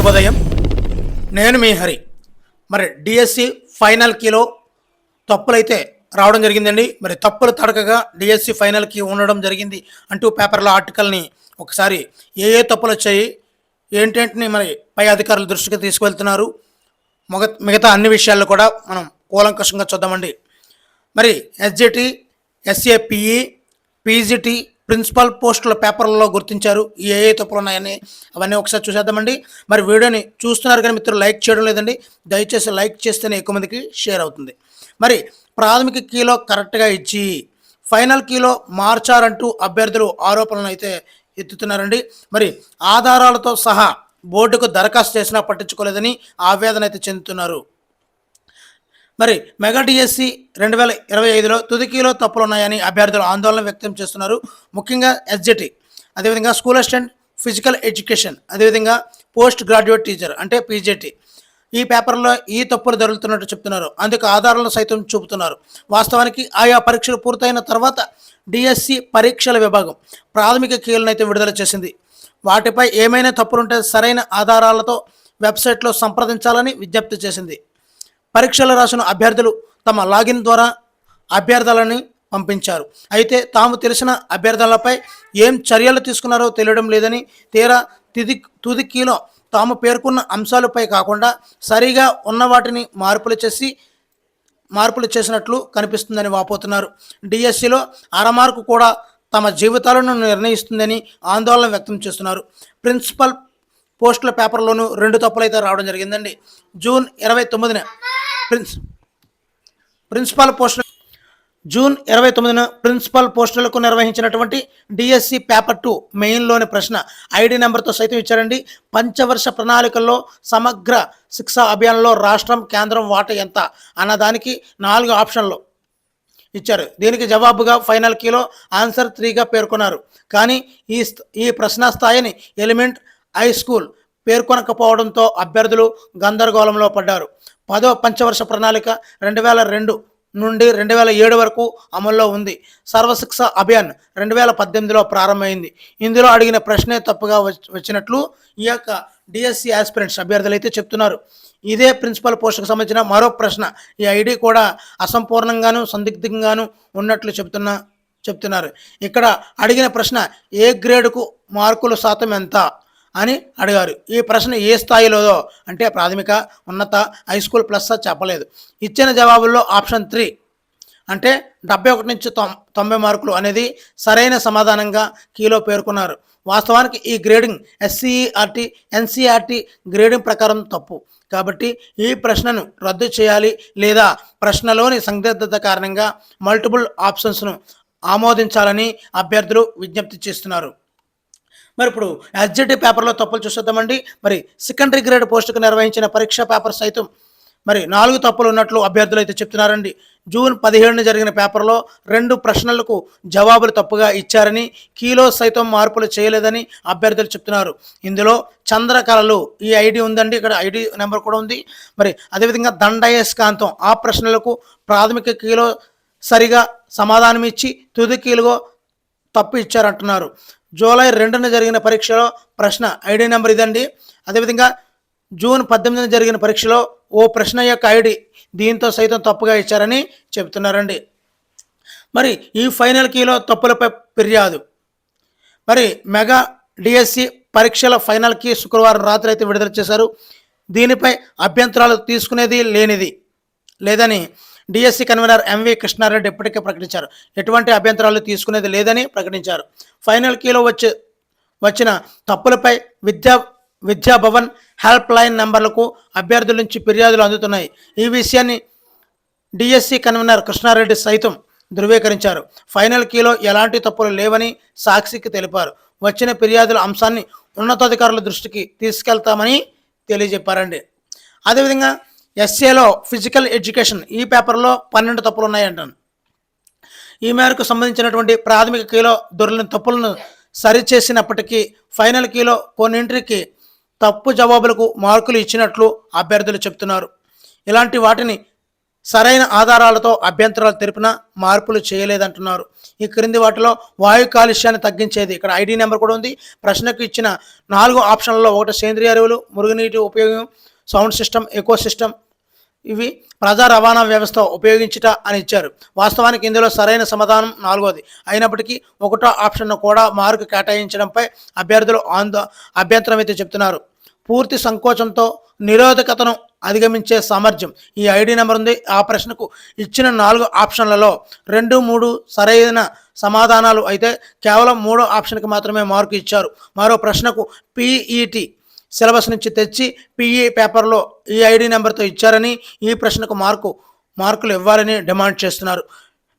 శుభోదయం. నేను మీ హరి. మరి డిఎస్సి ఫైనల్ కీలో తప్పులైతే రావడం జరిగిందండి. మరి తప్పులు తడకగా డిఎస్సి ఫైనల్కి ఉండడం జరిగింది అంటూ పేపర్లో ఆర్టికల్ని ఒకసారి ఏ ఏ తప్పులు వచ్చాయి ఏంటేంటిని మరి పై అధికారుల దృష్టికి తీసుకువెళ్తున్నారు. మొగ మిగతా అన్ని విషయాల్లో కూడా మనం కూలంకషంగా చూద్దామండి. మరి ఎస్జిటి ఎస్ఏపిఈ పీజీటీ ప్రిన్సిపల్ పోస్టుల పేపర్లలో గుర్తించారు. ఏ ఏ తప్పులు ఉన్నాయని అవన్నీ ఒకసారి చూసేద్దామండి. మరి వీడియోని చూస్తున్నారు కానీ మిత్రులు లైక్ చేయడం లేదండి. దయచేసి లైక్ చేస్తేనే ఎక్కువ మందికి షేర్ అవుతుంది. మరి ప్రాథమిక కీలో కరెక్ట్గా ఇచ్చి ఫైనల్ కీలో మార్చారంటూ అభ్యర్థులు ఆరోపణలు అయితే ఎత్తుతున్నారండి. మరి ఆధారాలతో సహా బోర్డుకు దరఖాస్తు చేసినా పట్టించుకోలేదని ఆవేదన అయితే చెందుతున్నారు. మరి మెగా డిఎస్సి రెండు వేల ఇరవై ఐదులో తుదికీలో తప్పులు ఉన్నాయని అభ్యర్థులు ఆందోళన వ్యక్తం చేస్తున్నారు. ముఖ్యంగా ఎస్జిటి అదేవిధంగా స్కూల్ అసిస్టెంట్ ఫిజికల్ ఎడ్యుకేషన్ అదేవిధంగా పోస్ట్ గ్రాడ్యుయేట్ టీచర్ అంటే పీజేటీ. ఈ పేపర్లో ఈ తప్పులు జరుగుతున్నట్టు చెప్తున్నారు. అందుకు ఆధారాలను సైతం చూపుతున్నారు. వాస్తవానికి ఆయా పరీక్షలు పూర్తయిన తర్వాత డిఎస్సి పరీక్షల విభాగం ప్రాథమిక కీలను అయితే విడుదల చేసింది. వాటిపై ఏమైనా తప్పులుంటే సరైన ఆధారాలతో వెబ్సైట్లో సంప్రదించాలని విజ్ఞప్తి చేసింది. పరీక్షలు రాసిన అభ్యర్థులు తమ లాగిన్ ద్వారా అభ్యర్థులని పంపించారు. అయితే తాము తెలిసిన అభ్యర్థులపై ఏం చర్యలు తీసుకున్నారో తెలియడం లేదని తీరా తిది తుదికీలో తాము పేర్కొన్న అంశాలపై కాకుండా సరిగా ఉన్న వాటిని మార్పులు చేసి మార్పులు చేసినట్లు కనిపిస్తుందని వాపోతున్నారు. డిఎస్సిలో అరమార్కు కూడా తమ జీవితాలను నిర్ణయిస్తుందని ఆందోళన వ్యక్తం చేస్తున్నారు. ప్రిన్సిపల్ పోస్టుల పేపర్లోనూ రెండు తప్పులైతే రావడం జరిగిందండి. జూన్ ఇరవై తొమ్మిదిన ప్రిన్స్ ప్రిన్సిపల్ పోస్టుల జూన్ ఇరవై తొమ్మిదిన ప్రిన్సిపల్ పోస్టులకు నిర్వహించినటువంటి డిఎస్సి పేపర్ టూ మెయిన్లోని ప్రశ్న ఐడి నెంబర్తో సైతం ఇచ్చారండి. పంచవర్ష ప్రణాళికల్లో సమగ్ర శిక్షా అభియాన్లో రాష్ట్రం కేంద్రం వాటా ఎంత అన్నదానికి నాలుగు ఆప్షన్లు ఇచ్చారు. దీనికి జవాబుగా ఫైనల్ కీలో ఆన్సర్ త్రీగా పేర్కొన్నారు. కానీ ఈ ఈ ప్రశ్న స్థాయిని ఎలిమెంట్ హై స్కూల్ పేర్కొనకపోవడంతో అభ్యర్థులు గందరగోళంలో పడ్డారు. పదో పంచవర్ష ప్రణాళిక రెండు వేల రెండు నుండి రెండు వేల ఏడు వరకు అమల్లో ఉంది. సర్వశిక్ష అభియాన్ రెండు వేల పద్దెనిమిదిలో ప్రారంభమైంది. ఇందులో అడిగిన ప్రశ్నే తప్పుగా వచ్చినట్లు ఈ యొక్క డిఎస్సి ఆస్పిరెంట్స్ అభ్యర్థులు అయితే చెప్తున్నారు. ఇదే ప్రిన్సిపల్ పోస్టుకు సంబంధించిన మరో ప్రశ్న ఈ ఐడి కూడా అసంపూర్ణంగాను సందిగ్ధంగాను ఉన్నట్లు చెప్తున్నా చెప్తున్నారు. ఇక్కడ అడిగిన ప్రశ్న ఏ గ్రేడ్కు మార్కులు శాతం ఎంత? అని అడిగారు. ఈ ప్రశ్న ఏ స్థాయిలోదో అంటే ప్రాథమిక ఉన్నత హై స్కూల్ ప్లస్ చెప్పలేదు. ఇచ్చిన జవాబుల్లో ఆప్షన్ త్రీ. అంటే డెబ్బై ఒకటి నుంచి తొం తొంభై మార్కులు అనేది సరైన సమాధానంగా కీలో పేర్కొన్నారు. వాస్తవానికి ఈ గ్రేడింగ్ ఎస్సీఈఆర్టీ ఎన్సీఆర్టీ గ్రేడింగ్ ప్రకారం తప్పు. కాబట్టి ఈ ప్రశ్నను రద్దు చేయాలి లేదా ప్రశ్నలోని సందిగ్ధత కారణంగా మల్టిపుల్ ఆప్షన్స్ను ఆమోదించాలని అభ్యర్థులు విజ్ఞప్తి చేస్తున్నారు. మరి ఇప్పుడు ఎస్జిటి పేపర్లో తప్పులు చూసేద్దామండి. మరి సెకండరీ గ్రేడ్ పోస్టుకు నిర్వహించిన పరీక్ష పేపర్ సైతం మరి నాలుగు తప్పులు ఉన్నట్లు అభ్యర్థులు అయితే చెప్తున్నారండి. జూన్ పదిహేడున జరిగిన పేపర్లో రెండు ప్రశ్నలకు జవాబులు తప్పుగా ఇచ్చారని కీలో సైతం మార్పులు చేయలేదని అభ్యర్థులు చెప్తున్నారు. ఇందులో చంద్రకళలు ఈ ఐడి ఉందండి. ఇక్కడ ఐడి నెంబర్ కూడా ఉంది. మరి అదేవిధంగా దండయస్కాంతం ఆ ప్రశ్నలకు ప్రాథమిక కీలో సరిగా సమాధానం ఇచ్చి తుది కీలుగో తప్పు ఇచ్చారంటున్నారు. జూలై రెండున జరిగిన పరీక్షలో ప్రశ్న ఐడి నెంబర్ ఇదండి. అదేవిధంగా జూన్ పద్దెనిమిదిన జరిగిన పరీక్షలో ఓ ప్రశ్న యొక్క ఐడి దీంతో సైతం తప్పుగా ఇచ్చారని చెబుతున్నారండి. మరి ఈ ఫైనల్ కీలో తప్పులపై ఫిర్యాదు. మరి మెగా డిఎస్సి పరీక్షల ఫైనల్ కీ శుక్రవారం రాత్రి అయితే విడుదల చేశారు. దీనిపై అభ్యంతరాలు తీసుకునేది లేనిది లేదని డిఎస్సి కన్వీనర్ ఎంవి కృష్ణారెడ్డి ఇప్పటికే ప్రకటించారు. ఎటువంటి అభ్యంతరాలు తీసుకునేది లేదని ప్రకటించారు. ఫైనల్ కీలో వచ్చే వచ్చిన తప్పులపై విద్యా విద్యాభవన్ హెల్ప్ లైన్ నంబర్లకు అభ్యర్థుల నుంచి ఫిర్యాదులు అందుతున్నాయి. ఈ విషయాన్ని డిఎస్సి కన్వీనర్ కృష్ణారెడ్డి సైతం ధృవీకరించారు. ఫైనల్ కీలో ఎలాంటి తప్పులు లేవని సాక్షికి తెలిపారు. వచ్చిన ఫిర్యాదుల అంశాన్ని ఉన్నతాధికారుల దృష్టికి తీసుకెళ్తామని తెలియజెప్పారండి. అదేవిధంగా ఎస్ఏలో ఫిజికల్ ఎడ్యుకేషన్ ఈ పేపర్లో పన్నెండు తప్పులు ఉన్నాయంటాను ఈ మేరకు సంబంధించినటువంటి ప్రాథమిక కీలో దొరికిన తప్పులను సరిచేసినప్పటికీ ఫైనల్ కీలో కొన్నింటికి తప్పు జవాబులకు మార్కులు ఇచ్చినట్లు అభ్యర్థులు చెప్తున్నారు ఇలాంటి వాటిని సరైన ఆధారాలతో అభ్యంతరాలు తెలిపిన మార్పులు చేయలేదంటున్నారు. ఈ క్రింది వాటిలో వాయు కాలుష్యాన్ని తగ్గించేది. ఇక్కడ ఐడి నెంబర్ కూడా ఉంది. ప్రశ్నకు ఇచ్చిన నాలుగు ఆప్షన్లలో ఒకటి సేంద్రియ ఎరువులు మురుగునీటి ఉపయోగం సౌండ్ సిస్టమ్ ఎకో సిస్టమ్ ఇవి ప్రజా రవాణా వ్యవస్థ ఉపయోగించుట అని ఇచ్చారు. వాస్తవానికి ఇందులో సరైన సమాధానం నాలుగోది. అయినప్పటికీ ఒకటో ఆప్షన్ను కూడా మార్కు కేటాయించడంపై అభ్యర్థులు ఆందో అభ్యంతరం అయితే చెప్తున్నారు. పూర్తి సంకోచంతో నిరోధకతను అధిగమించే సామర్థ్యం ఈ ఐడి నెంబర్ ఉంది ఆ ప్రశ్నకు ఇచ్చిన నాలుగు ఆప్షన్లలో రెండు మూడు సరైన సమాధానాలు అయితే కేవలం మూడో ఆప్షన్కి మాత్రమే మార్కు ఇచ్చారు. మరో ప్రశ్నకు పీఈటీ సిలబస్ నుంచి తెచ్చి పిఈ పేపర్లో ఈ ఐడి నెంబర్తో ఇచ్చారని ఈ ప్రశ్నకు మార్కు మార్కులు ఇవ్వాలని డిమాండ్ చేస్తున్నారు.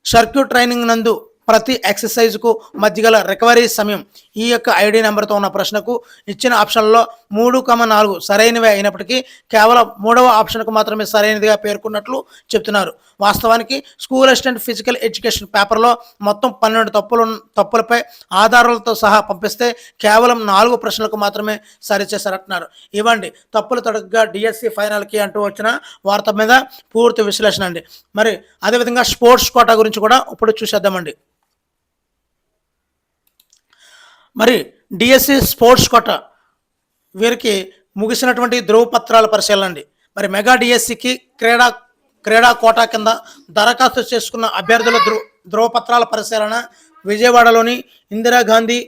సర్క్యూట్ ట్రైనింగ్ నందు ప్రతి ఎక్సర్సైజ్కు మధ్యగల రికవరీ సమయం ఈ యొక్క ఐడి నెంబర్తో ఉన్న ప్రశ్నకు ఇచ్చిన ఆప్షన్లో మూడు కమ నాలుగు సరైనవే అయినప్పటికీ కేవలం మూడవ ఆప్షన్కు మాత్రమే సరైనదిగా పేర్కొన్నట్లు చెప్తున్నారు. వాస్తవానికి స్కూల్ అసిస్టెంట్ ఫిజికల్ ఎడ్యుకేషన్ పేపర్లో మొత్తం పన్నెండు తప్పులు తప్పులపై ఆధారాలతో సహా పంపిస్తే కేవలం నాలుగు ప్రశ్నలకు మాత్రమే సరిచేశారంటున్నారు ఇవ్వండి తప్పులు తడగ్గా డిఎస్సి ఫైనల్కి అంటూ వచ్చిన వార్త మీద పూర్తి విశ్లేషణ అండి. మరి అదేవిధంగా స్పోర్ట్స్ కోటా గురించి కూడా ఇప్పుడు చూసేద్దామండి. మరి డిఎస్సి స్పోర్ట్స్ కోట వీరికి ముగిసినటువంటి ధ్రువపత్రాల పరిశీలన అండి. మరి మెగా డిఎస్సికి క్రీడా క్రీడా కోటా కింద దరఖాస్తు చేసుకున్న అభ్యర్థుల ధ్రువ ధృవపత్రాల పరిశీలన విజయవాడలోని ఇందిరాగాంధీ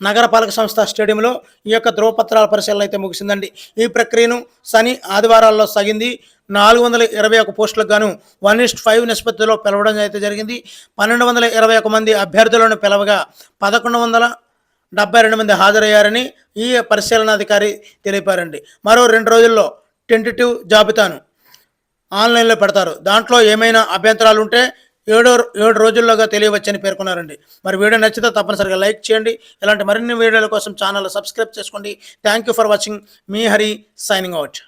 నగరపాలక సంస్థ స్టేడియంలో ఈ యొక్క ధృవపత్రాల పరిశీలన అయితే ముగిసిందండి. ఈ ప్రక్రియను శని ఆదివారాల్లో సాగింది. నాలుగు వందల ఇరవై ఒక పోస్టులకు గాను వన్ ఇస్ట్ ఫైవ్ నిష్పత్తిలో పిలవడం అయితే జరిగింది. పన్నెండు వందల ఇరవై ఒక మంది అభ్యర్థులను పిలవగా పదకొండు వందల డెబ్బై రెండు మంది హాజరయ్యారని ఈ పరిశీలనాధికారి తెలిపారండి. మరో రెండు రోజుల్లో టెంటిటివ్ జాబితాను ఆన్లైన్లో పెడతారు. దాంట్లో ఏమైనా అభ్యంతరాలు ఉంటే ఏడో ఏడు రోజుల్లోగా తెలియవచ్చని పేర్కొన్నారండి. మరి వీడియో నచ్చితే తప్పనిసరిగా లైక్ చేయండి. ఇలాంటి మరిన్ని వీడియోల కోసం ఛానల్ సబ్స్క్రైబ్ చేసుకోండి. థ్యాంక్ యూ ఫర్ వాచింగ్ మీ హరి సైనింగ్ అవుట్.